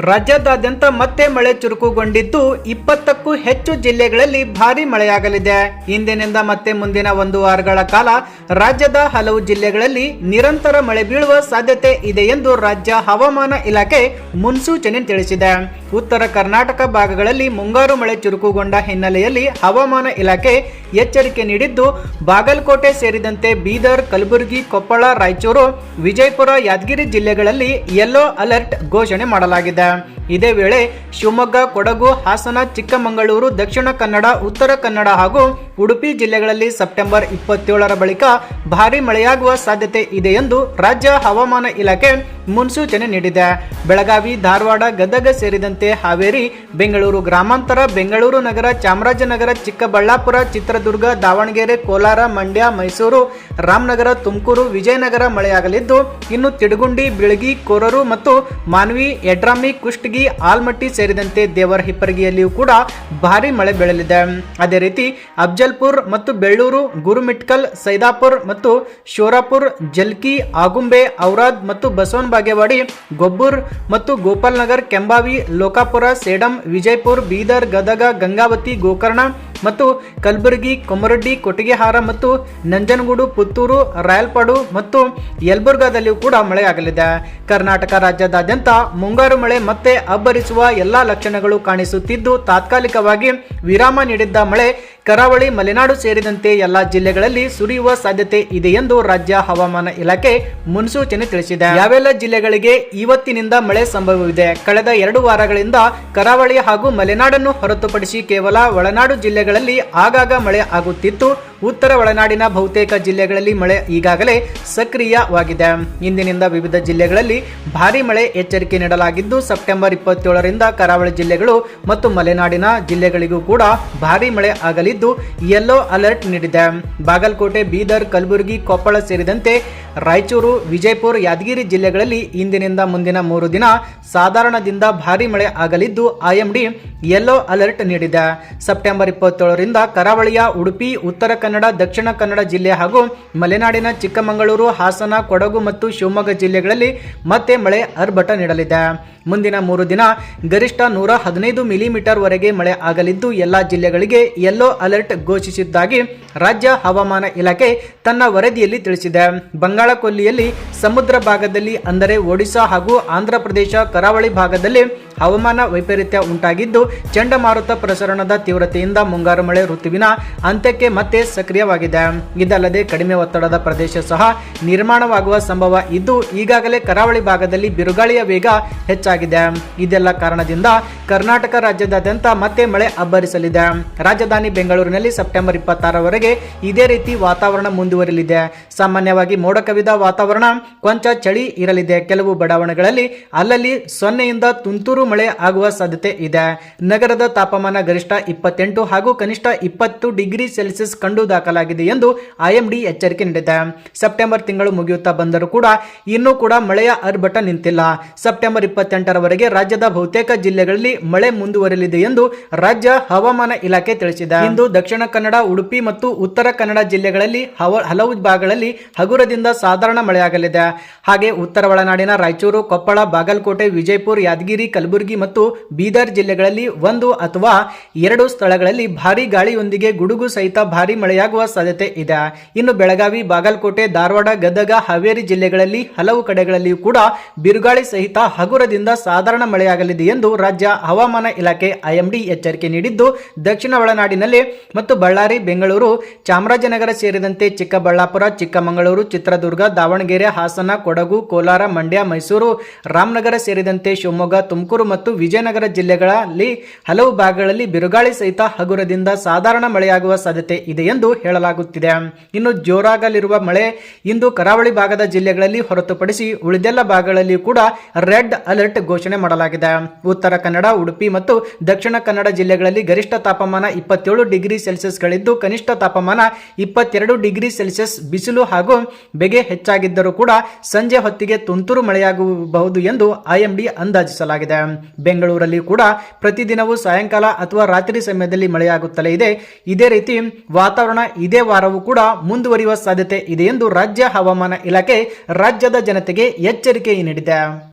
ರಾಜ್ಯಾದ್ಯಂತ ಮತ್ತೆ ಮಳೆ ಚುರುಕುಗೊಂಡಿದ್ದು ಇಪ್ಪತ್ತಕ್ಕೂ ಹೆಚ್ಚು ಜಿಲ್ಲೆಗಳಲ್ಲಿ ಭಾರೀ ಮಳೆಯಾಗಲಿದೆ. ಇಂದಿನಿಂದ ಮತ್ತೆ ಮುಂದಿನ ಒಂದು ವಾರಗಳ ಕಾಲ ರಾಜ್ಯದ ಹಲವು ಜಿಲ್ಲೆಗಳಲ್ಲಿ ನಿರಂತರ ಮಳೆ ಬೀಳುವ ಸಾಧ್ಯತೆ ಇದೆ ಎಂದು ರಾಜ್ಯ ಹವಾಮಾನ ಇಲಾಖೆ ಮುನ್ಸೂಚನೆ ತಿಳಿಸಿದೆ. ಉತ್ತರ ಕರ್ನಾಟಕ ಭಾಗಗಳಲ್ಲಿ ಮುಂಗಾರು ಮಳೆ ಚುರುಕುಗೊಂಡ ಹಿನ್ನೆಲೆಯಲ್ಲಿ ಹವಾಮಾನ ಇಲಾಖೆ ಎಚ್ಚರಿಕೆ ನೀಡಿದ್ದು, ಬಾಗಲಕೋಟೆ ಸೇರಿದಂತೆ ಬೀದರ್, ಕಲಬುರಗಿ, ಕೊಪ್ಪಳ, ರಾಯಚೂರು, ವಿಜಯಪುರ, ಯಾದಗಿರಿ ಜಿಲ್ಲೆಗಳಲ್ಲಿ ಯೆಲ್ಲೋ ಅಲರ್ಟ್ ಘೋಷಣೆ ಮಾಡಲಾಗಿದೆ. ಇದೇ ವೇಳೆ ಶಿವಮೊಗ್ಗ, ಕೊಡಗು, ಹಾಸನ, ಚಿಕ್ಕಮಗಳೂರು, ದಕ್ಷಿಣ ಕನ್ನಡ, ಉತ್ತರ ಕನ್ನಡ ಹಾಗೂ ಉಡುಪಿ ಜಿಲ್ಲೆಗಳಲ್ಲಿ ಸೆಪ್ಟೆಂಬರ್ ಇಪ್ಪತ್ತೇಳರ ಬಳಿಕ ಭಾರೀ ಮಳೆಯಾಗುವ ಸಾಧ್ಯತೆ ಇದೆ ಎಂದು ರಾಜ್ಯ ಹವಾಮಾನ ಇಲಾಖೆ ಮುನ್ಸೂಚನೆ ನೀಡಿದೆ. ಬೆಳಗಾವಿ, ಧಾರವಾಡ, ಗದಗ ಸೇರಿದಂತೆ ಹಾವೇರಿ, ಬೆಂಗಳೂರು ಗ್ರಾಮಾಂತರ, ಬೆಂಗಳೂರು ನಗರ, ಚಾಮರಾಜನಗರ, ಚಿಕ್ಕಬಳ್ಳಾಪುರ, ಚಿತ್ರದುರ್ಗ, ದಾವಣಗೆರೆ, ಕೋಲಾರ, ಮಂಡ್ಯ, ಮೈಸೂರು, ರಾಮನಗರ, ತುಮಕೂರು, ವಿಜಯನಗರ ಮಳೆಯಾಗಲಿದ್ದು, ಇನ್ನು ತಿಡಗುಂಡಿ, ಬಿಳಗಿ, ಕೋರರು ಮತ್ತು ಮಾನ್ವಿ ಯಡ್ರಾಮಿ ಕುಷ್ಟಗಿ, ಆಲ್ಮಟ್ಟಿ ಸೇರಿದಂತೆ ದೇವರ ಹಿಪ್ಪರಗಿಯಲ್ಲಿಯೂ ಕೂಡ ಭಾರಿ ಮಳೆ ಬೀಳಲಿದೆ. ಅದೇ ರೀತಿ ಅಫ್ಜಲ್ಪುರ್ ಮತ್ತು ಬೆಳ್ಳೂರು, ಗುರುಮಿಟ್ಕಲ್, ಸೈದಾಪುರ್ ಮತ್ತು ಶೋರಾಪುರ್, ಜಲ್ಕಿ, ಆಗುಂಬೆ, ಔರಾದ್ ಮತ್ತು ಬಸವನ ಬಾಗೇವಾಡಿ ಗೊಬ್ಬೂರ್ ಮತ್ತು ಗೋಪಾಲ್ ನಗರ್ ಕೆಂಬಾವಿ, ಲೋಕಾಪುರ, ಸೇಡಂ, ವಿಜಯಪುರ್, ಬೀದರ್, ಗದಗ, ಗಂಗಾವತಿ, ಗೋಕರ್ಣ ಮತ್ತು ಕಲಬುರಗಿ, ಕೊಮರಡ್ಡಿ, ಕೊಟ್ಟಿಗೆಹಾರ ಮತ್ತು ನಂಜನಗೂಡು, ಪುತ್ತೂರು, ರಾಯಲ್ಪಾಡು ಮತ್ತು ಯಲಬುರ್ಗಾದಲ್ಲಿಯೂ ಕೂಡ ಮಳೆಯಾಗಲಿದೆ. ಕರ್ನಾಟಕ ರಾಜ್ಯದಾದ್ಯಂತ ಮುಂಗಾರು ಮಳೆ ಮತ್ತೆ ಅಬ್ಬರಿಸುವ ಎಲ್ಲಾ ಲಕ್ಷಣಗಳು ಕಾಣಿಸುತ್ತಿದ್ದು, ತಾತ್ಕಾಲಿಕವಾಗಿ ವಿರಾಮ ನೀಡಿದ್ದ ಮಳೆ ಕರಾವಳಿ, ಮಲೆನಾಡು ಸೇರಿದಂತೆ ಎಲ್ಲಾ ಜಿಲ್ಲೆಗಳಲ್ಲಿ ಸುರಿಯುವ ಸಾಧ್ಯತೆ ಇದೆ ಎಂದು ರಾಜ್ಯ ಹವಾಮಾನ ಇಲಾಖೆ ಮುನ್ಸೂಚನೆ ತಿಳಿಸಿದೆ. ಯಾವೆಲ್ಲ ಜಿಲ್ಲೆಗಳಿಗೆ ಇವತ್ತಿನಿಂದ ಮಳೆ ಸಂಭವವಿದೆ. ಕಳೆದ ಎರಡು ವಾರಗಳಿಂದ ಕರಾವಳಿ ಹಾಗೂ ಮಲೆನಾಡನ್ನು ಹೊರತುಪಡಿಸಿ ಕೇವಲ ಒಳನಾಡು ಜಿಲ್ಲೆಗಳಲ್ಲಿ ಆಗಾಗ ಮಳೆ ಆಗುತ್ತಿತ್ತು. ಉತ್ತರ ಒಳನಾಡಿನ ಬಹುತೇಕ ಜಿಲ್ಲೆಗಳಲ್ಲಿ ಮಳೆ ಈಗಾಗಲೇ ಸಕ್ರಿಯವಾಗಿದೆ. ಇಂದಿನಿಂದ ವಿವಿಧ ಜಿಲ್ಲೆಗಳಲ್ಲಿ ಭಾರೀ ಮಳೆ ಎಚ್ಚರಿಕೆ ನೀಡಲಾಗಿದ್ದು, ಸೆಪ್ಟೆಂಬರ್ ಇಪ್ಪತ್ತೇಳರಿಂದ ಕರಾವಳಿ ಜಿಲ್ಲೆಗಳು ಮತ್ತು ಮಲೆನಾಡಿನ ಜಿಲ್ಲೆಗಳಿಗೂ ಕೂಡ ಭಾರೀ ಮಳೆ ಆಗಲಿದ್ದು, ಯೆಲ್ಲೋ ಅಲರ್ಟ್ ನೀಡಿದೆ. ಬಾಗಲಕೋಟೆ, ಬೀದರ್, ಕಲಬುರಗಿ, ಕೊಪ್ಪಳ ಸೇರಿದಂತೆ ರಾಯಚೂರು, ವಿಜಯಪುರ, ಯಾದಗಿರಿ ಜಿಲ್ಲೆಗಳಲ್ಲಿ ಇಂದಿನಿಂದ ಮುಂದಿನ ಮೂರು ದಿನ ಸಾಧಾರಣದಿಂದ ಭಾರಿ ಮಳೆ ಆಗಲಿದ್ದು, ಐಎಂಡಿ ಯೆಲ್ಲೋ ಅಲರ್ಟ್ ನೀಡಿದೆ. ಸೆಪ್ಟೆಂಬರ್ ಇಪ್ಪತ್ತೇಳರಿಂದ ಕರಾವಳಿಯ ಉಡುಪಿ ಉತ್ತರ ಕನ್ನಡ, ದಕ್ಷಿಣ ಕನ್ನಡ ಜಿಲ್ಲೆ ಹಾಗೂ ಮಲೆನಾಡಿನ ಚಿಕ್ಕಮಗಳೂರು, ಹಾಸನ, ಕೊಡಗು ಮತ್ತು ಶಿವಮೊಗ್ಗ ಜಿಲ್ಲೆಗಳಲ್ಲಿ ಮತ್ತೆ ಮಳೆ ಅರ್ಭಟ ನೀಡಲಿದೆ. ಮುಂದಿನ ಮೂರು ದಿನ ಗರಿಷ್ಠ ನೂರ ಹದಿನೈದು ಮಿಲಿಮೀಟರ್ ವರೆಗೆ ಮಳೆ ಆಗಲಿದ್ದು, ಎಲ್ಲ ಜಿಲ್ಲೆಗಳಿಗೆ ಯೆಲ್ಲೋ ಅಲರ್ಟ್ ಘೋಷಿಸಿದ್ದಾಗಿ ರಾಜ್ಯ ಹವಾಮಾನ ಇಲಾಖೆ ತನ್ನ ವರದಿಯಲ್ಲಿ ತಿಳಿಸಿದೆ. ಬಂಗಾಳ ಕೊಲ್ಲಿಯಲ್ಲಿ ಸಮುದ್ರ ಭಾಗದಲ್ಲಿ, ಅಂದರೆ ಒಡಿಶಾ ಹಾಗೂ ಆಂಧ್ರ ಪ್ರದೇಶ, ಕರಾವಳಿ ಭಾಗದಲ್ಲಿ ಹವಾಮಾನ ವೈಪರೀತ್ಯ ಉಂಟಾಗಿದ್ದು, ಚಂಡಮಾರುತ ಪ್ರಸರಣದ ತೀವ್ರತೆಯಿಂದ ಮುಂಗಾರು ಮಳೆ ಋತುವಿನ ಅಂತ್ಯಕ್ಕೆ ಮತ್ತೆ ಸಕ್ರಿಯವಾಗಿದೆ. ಇದಲ್ಲದೆ ಕಡಿಮೆ ಒತ್ತಡದ ಪ್ರದೇಶ ಸಹ ನಿರ್ಮಾಣವಾಗುವ ಸಂಭವ ಇದ್ದು, ಈಗಾಗಲೇ ಕರಾವಳಿ ಭಾಗದಲ್ಲಿ ಬಿರುಗಾಳಿಯ ವೇಗ ಹೆಚ್ಚಾಗಿದೆ. ಇದೆಲ್ಲ ಕಾರಣದಿಂದ ಕರ್ನಾಟಕ ರಾಜ್ಯದಾದ್ಯಂತ ಮತ್ತೆ ಮಳೆ ಅಬ್ಬರಿಸಲಿದೆ. ರಾಜಧಾನಿ ಬೆಂಗಳೂರಿನಲ್ಲಿ ಸೆಪ್ಟೆಂಬರ್ ಇಪ್ಪತ್ತಾರವರೆಗೆ ಇದೇ ರೀತಿ ವಾತಾವರಣ ಮುಂದುವರಿಯಲಿದೆ. ಸಾಮಾನ್ಯವಾಗಿ ಮೋಡ ಕವಿದ ವಾತಾವರಣ ಕೊಂಚ ಚಳಿ ಇರಲಿದೆ. ಕೆಲವು ಬಡಾವಣೆಗಳಲ್ಲಿ ಅಲ್ಲಲ್ಲಿ ಸೊನ್ನೆಯಿಂದ ತುಂತುರು ಮಳೆ ಆಗುವ ಸಾಧ್ಯತೆ ಇದೆ. ನಗರದ ತಾಪಮಾನ ಗರಿಷ್ಠ ಇಪ್ಪತ್ತೆಂಟು ಹಾಗೂ ಕನಿಷ್ಠ ಇಪ್ಪತ್ತು ಡಿಗ್ರಿ ಸೆಲ್ಸಿಯಸ್ ಕಂಡು ದಾಖಲಾಗಿದೆ ಎಂದು ಐಎಂಡಿ ಎಚ್ಚರಿಕೆ ನೀಡಿದೆ. ಸೆಪ್ಟೆಂಬರ್ ತಿಂಗಳು ಮುಗಿಯುತ್ತಾ ಬಂದರೂ ಕೂಡ ಇನ್ನೂ ಕೂಡ ಮಳೆಯ ಅರ್ಭಟ ನಿಂತಿಲ್ಲ. ಸೆಪ್ಟೆಂಬರ್ ಇಪ್ಪತ್ತೆಂಟರವರೆಗೆ ರಾಜ್ಯದ ಬಹುತೇಕ ಜಿಲ್ಲೆಗಳಲ್ಲಿ ಮಳೆ ಮುಂದುವರಿಯಲಿದೆ ಎಂದು ರಾಜ್ಯ ಹವಾಮಾನ ಇಲಾಖೆ ತಿಳಿಸಿದೆ. ಇಂದು ದಕ್ಷಿಣ ಕನ್ನಡ, ಉಡುಪಿ ಮತ್ತು ಉತ್ತರ ಕನ್ನಡ ಜಿಲ್ಲೆಗಳಲ್ಲಿ ಹಲವು ಭಾಗಗಳಲ್ಲಿ ಹಗುರದಿಂದ ಸಾಧಾರಣ ಮಳೆಯಾಗಲಿದೆ. ಹಾಗೆ ಉತ್ತರ ಒಳನಾಡಿನ ರಾಯಚೂರು, ಕೊಪ್ಪಳ, ಬಾಗಲಕೋಟೆ, ವಿಜಯಪುರ, ಯಾದಗಿರಿ, ಕಲಬುರಗಿ ಮತ್ತು ಬೀದರ್ ಜಿಲ್ಲೆಗಳಲ್ಲಿ ಒಂದು ಅಥವಾ ಎರಡು ಸ್ಥಳಗಳಲ್ಲಿ ಭಾರೀ ಗಾಳಿಯೊಂದಿಗೆ ಗುಡುಗು ಸಹಿತ ಭಾರೀ ಮಳೆಯಾಗುವ ಸಾಧ್ಯತೆ ಇದೆ. ಇನ್ನು ಬೆಳಗಾವಿ, ಬಾಗಲಕೋಟೆ, ಧಾರವಾಡ, ಗದಗ, ಹಾವೇರಿ ಜಿಲ್ಲೆಗಳಲ್ಲಿ ಹಲವು ಕಡೆಗಳಲ್ಲಿಯೂ ಕೂಡ ಬಿರುಗಾಳಿ ಸಹಿತ ಹಗುರದಿಂದ ಸಾಧಾರಣ ಮಳೆಯಾಗಲಿದೆ ಎಂದು ರಾಜ್ಯ ಹವಾಮಾನ ಇಲಾಖೆ ಐಎಂಡಿ ಎಚ್ಚರಿಕೆ ನೀಡಿದ್ದು, ದಕ್ಷಿಣ ಒಳನಾಡಿನಲ್ಲಿ ಮತ್ತು ಬಳ್ಳಾರಿ, ಬೆಂಗಳೂರು, ಚಾಮರಾಜನಗರ ಸೇರಿದಂತೆ ಚಿಕ್ಕಬಳ್ಳಾಪುರ, ಚಿಕ್ಕಮಗಳೂರು, ಚಿತ್ರದುರ್ಗ, ದಾವಣಗೆರೆ, ಹಾಸನ, ಕೊಡಗು, ಕೋಲಾರ, ಮಂಡ್ಯ, ಮೈಸೂರು, ರಾಮನಗರ ಸೇರಿದಂತೆ ಶಿವಮೊಗ್ಗ, ತುಮಕೂರು ಮತ್ತು ವಿಜಯನಗರ ಜಿಲ್ಲೆಗಳಲ್ಲಿ ಹಲವು ಭಾಗಗಳಲ್ಲಿ ಬಿರುಗಾಳಿ ಸಹಿತ ಹಗುರದಿಂದ ಸಾಧಾರಣ ಮಳೆಯಾಗುವ ಸಾಧ್ಯತೆ ಇದೆ ಎಂದು ಹೇಳಲಾಗುತ್ತಿದೆ. ಇನ್ನು ಜೋರಾಗಲಿರುವ ಮಳೆ ಇಂದು ಕರಾವಳಿ ಭಾಗದ ಜಿಲ್ಲೆಗಳಲ್ಲಿ ಹೊರತುಪಡಿಸಿ ಉಳಿದೆಲ್ಲ ಭಾಗಗಳಲ್ಲಿ ಕೂಡ ರೆಡ್ ಅಲರ್ಟ್ ಘೋಷಣೆ ಮಾಡಲಾಗಿದೆ. ಉತ್ತರ ಕನ್ನಡ, ಉಡುಪಿ ಮತ್ತು ದಕ್ಷಿಣ ಕನ್ನಡ ಜಿಲ್ಲೆಗಳಲ್ಲಿ ಗರಿಷ್ಠ ತಾಪಮಾನ ಇಪ್ಪತ್ತೇಳು ಡಿಗ್ರಿ ಸೆಲ್ಸಿಯಸ್ಗಳಿದ್ದು, ಕನಿಷ್ಠ ತಾಪಮಾನ ಇಪ್ಪತ್ತೆರಡು ಡಿಗ್ರಿ ಸೆಲ್ಸಿಯಸ್ ಬಿಸಿಲು ಹಾಗೂ ಬೆಗೆ ಹೆಚ್ಚಾಗಿದ್ದರೂ ಕೂಡ ಸಂಜೆ ಹೊತ್ತಿಗೆ ತುಂತುರು ಮಳೆಯಾಗಬಹುದು ಎಂದು ಐಎಂಡಿ ಅಂದಾಜಿಸಲಾಗಿದೆ. ಬೆಂಗಳೂರಲ್ಲಿ ಕೂಡ ಪ್ರತಿದಿನವೂ ಸಾಯಂಕಾಲ ಅಥವಾ ರಾತ್ರಿ ಸಮಯದಲ್ಲಿ ಮಳೆಯಾಗುತ್ತಲೇ ಇದೆ. ಇದೇ ರೀತಿ ವಾತಾವರಣ ಇದೇ ವಾರವೂ ಕೂಡ ಮುಂದುವರಿಯುವ ಸಾಧ್ಯತೆ ಇದೆ ಎಂದು ರಾಜ್ಯ ಹವಾಮಾನ ಇಲಾಖೆ ರಾಜ್ಯದ ಜನತೆಗೆ ಎಚ್ಚರಿಕೆ ನೀಡಿದೆ.